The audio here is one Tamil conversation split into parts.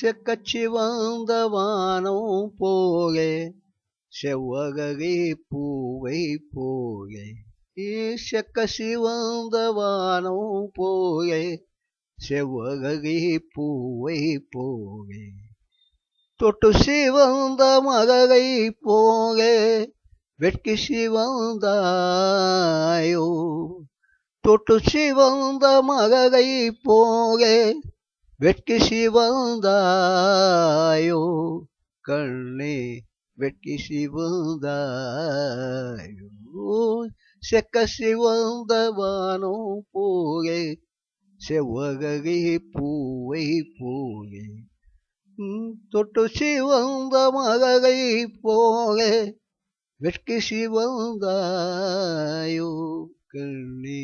செக்கச்சி வந்த வானம் போலே செவ்வகை பூவை போலே செக்கசி வந்த வானம் போலே செவ்வகை பூவை போலே. தொட்டு சிவந்த மகை போலே வெட்கி சிவந்தாயோ தொட்டு சிவந்த மகை போலே வெட்கி சிவந்தாயோ கண்ணே வெட்கி சிவந்தாயோ. செக்க சிவந்த போகே செவ்வகை பூவை போகே தொட்டு சிவந்த மகை போகே வெட்கி சிவந்தாயோ கண்ணே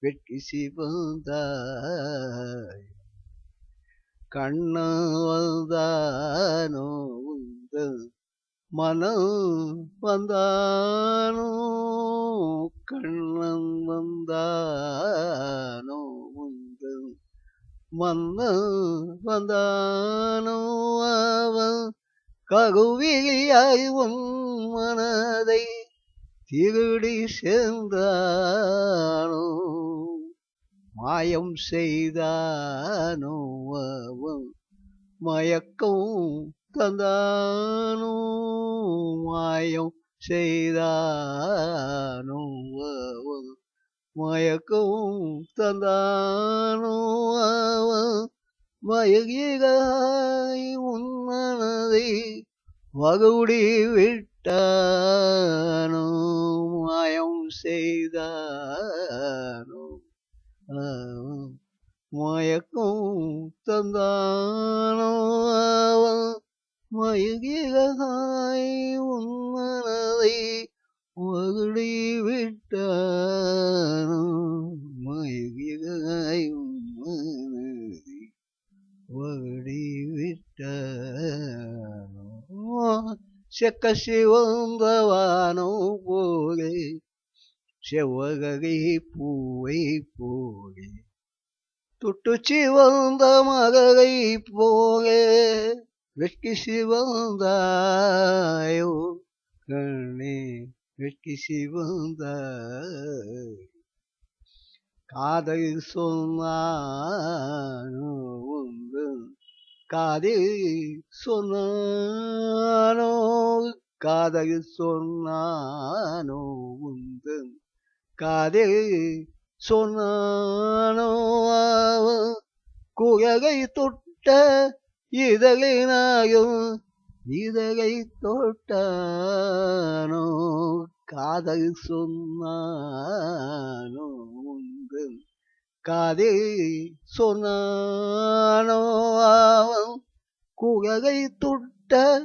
வெட்கி சிவந்தாயோ. கண்ணு வந்தானோ உந்தன் மனம் வந்தானோ கண்ணன் வந்தானோ உந்தன் மன்னன் வந்தானோ அவன் ககுவியாய் உன் மனதை திருடி சென்றானோ. மாயம் செய்தானோ அவன்? மயக்கம் தந்தானோ? மாயம் செய்தானோ அவன்? மயக்கம் தந்தானோ மயகிகாய் உன்னதை வகுடி விட்டானோ? மாயம் செய்தானோ? மயக்கம் தந்தானோ அவன்? மயகிகாய் உன் மனதை விட்டானோ மயகிகாய் உன் மனதை விட்டானோ செக்க சிவந்தவானோ போலே செவ்வகை பூவை போலே. தொட்டு சிவந்த மகை போலே. வெட்கி சிவந்தாயோ கண்ணே வெட்கி சிவந்தாய். காதல் சொன்னானோ உந்தன் காதில் சொன்னானோ காதல் சொன்னானோ உந்தன் காதில் சொன்னானோ அவன் தொட்ட இதழினாயும் இதழை தொட்டானோ? காதல் சொன்னானோ? உந்தன் காதில் சொன்னானோ அவன் தொட்ட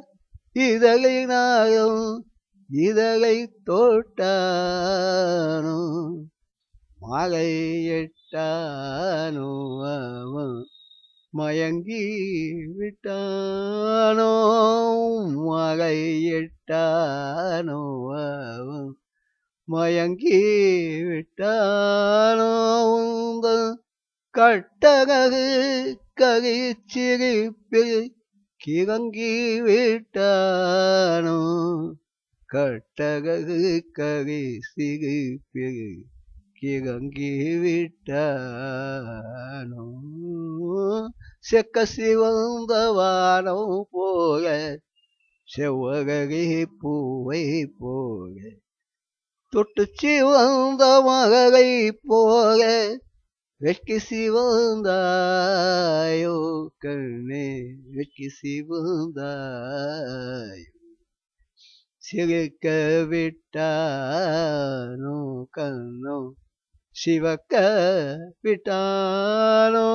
இதழினாயும் இதழை தொட்டானோ? மலை எட்டானோ அவன் மயங்கி விட்டானோ? மலை எட்டானோ அவன் மயங்கி விட்டானோ? உந்தன் கட்டககு ககிச்சிரிப்பில் கிறங்கி விட்டானோ? கட்டககு கவி சிரிப்பில் கிறங்கி விட்டானோ? செக்க சிவந்தவானோ போக செவ்வகை பூவை போக தொட்டு சிவந்த மகை போக வெட்கி சிவந்தாயோ கண்ணே வெட்கி சிவந்தாயோ சிரிக்க விட்டானோ? கண்ணோ? சிவக்க விட்டானோ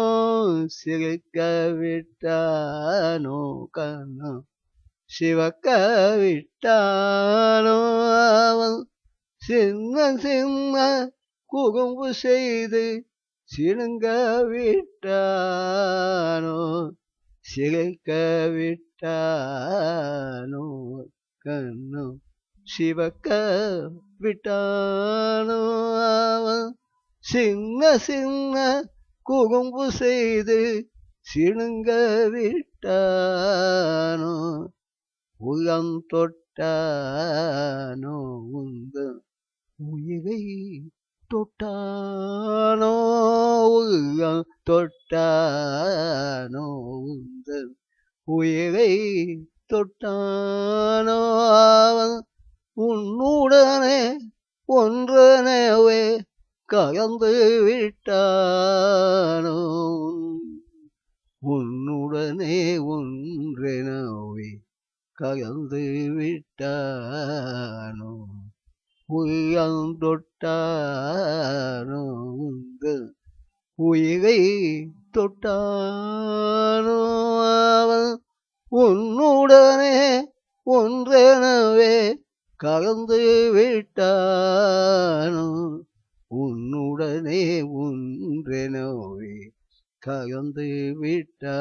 சிரிக்க விட்டானோ கண்ணோ. சிவக்க விட்டானோ அவன் சின்ன சின்ன குறும்பு செய்து சிணுங்க விட்டானோ சிரிக்க விட்டானோ கண்ணோ. சிவக்க விட்டானோ அவன் சின்ன சின்ன குறும்பு செய்து சிணுங்க விட்டானோ? உளம் தொட்டானோ? உந்த உயிரை தொட்டானோ? உளம் தொட்டானோ? உந்த உயிரை தொட்டானோ? அவன் உன்னுடனே ஒன்றனவே கலந்து விட்டானோ? உன்னுடனே ஒன்றெனவே கலந்து விட்டானோ? உயம் தொட்டானோ உயிரை தொட்டானோ அவன்? உன்னுடனே ஒன்றெனவே கலந்து விட்டானோ? உன்னுடனே ஒன்றெனவே கலந்து விட்டானோ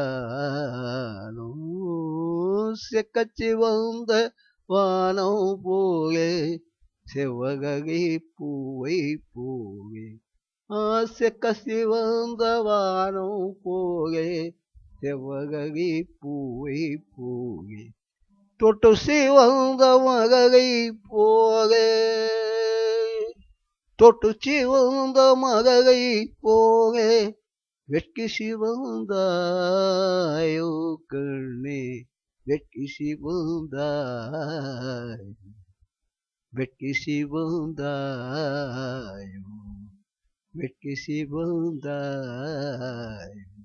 செக்கச்சி வந்த வானம் போலே செவ்வகை பூவை போலே. ஆசக்கசி வந்த வானம் போலே செவ்வகை பூவை போலே. தொட்டு சிவந்த மகை போலே. தொட்டு சிவந்த மகை போலே வெட்கி சிவந்தாயோ கண்ணே வெட்கி சிவந்தாய் வெட்கி சிவந்தாயோ வெட்கி சிவந்தாய்.